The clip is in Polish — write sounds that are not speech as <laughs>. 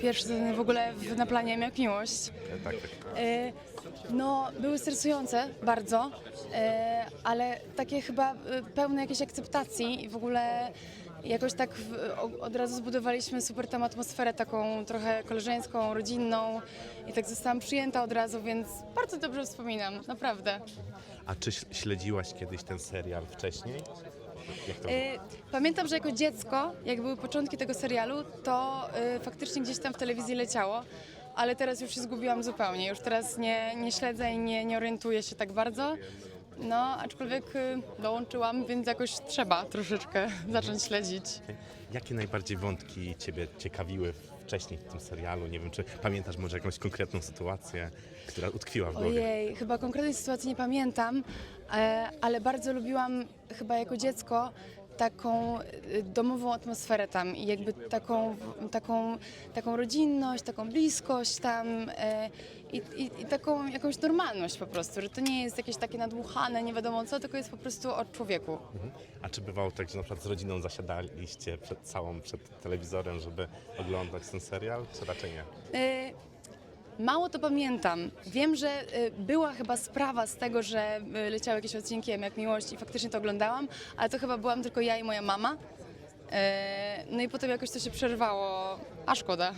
Pierwsze sceny w ogóle w, na planie jak miłość. Tak, tak. E, No, były stresujące bardzo, e, ale takie chyba e, pełne jakiejś akceptacji i w ogóle jakoś tak w, o- od razu zbudowaliśmy super tam atmosferę taką trochę koleżeńską, rodzinną i tak zostałam przyjęta od razu, więc bardzo dobrze wspominam, naprawdę. A czy śledziłaś kiedyś ten serial wcześniej? E, Pamiętam, że jako dziecko, jak były początki tego serialu, to e, faktycznie gdzieś tam w telewizji leciało, ale teraz już się zgubiłam zupełnie. Już teraz nie, nie śledzę i nie, nie orientuję się tak bardzo. No, aczkolwiek e, dołączyłam, więc jakoś trzeba troszeczkę <laughs> zacząć śledzić. Jakie najbardziej wątki Ciebie ciekawiły wcześniej w tym serialu? Nie wiem, czy pamiętasz może jakąś konkretną sytuację, która utkwiła w głowie? Ojej, chyba konkretnej sytuacji nie pamiętam, e, ale bardzo lubiłam chyba jako dziecko taką e, domową atmosferę tam i jakby taką, taką, taką rodzinność, taką bliskość tam e, i, i, i taką jakąś normalność po prostu, że to nie jest jakieś takie nadmuchane, nie wiadomo co, tylko jest po prostu o człowieku. Mhm. A czy bywało tak, że na przykład z rodziną zasiadaliście przed całą, przed telewizorem, żeby oglądać ten serial, czy raczej nie? E, Mało to pamiętam. Wiem, że e, była chyba sprawa z tego, że e, leciały jakieś odcinki jak miłość i faktycznie to oglądałam, ale to chyba byłam tylko ja i moja mama. E, No i potem jakoś to się przerwało, a szkoda.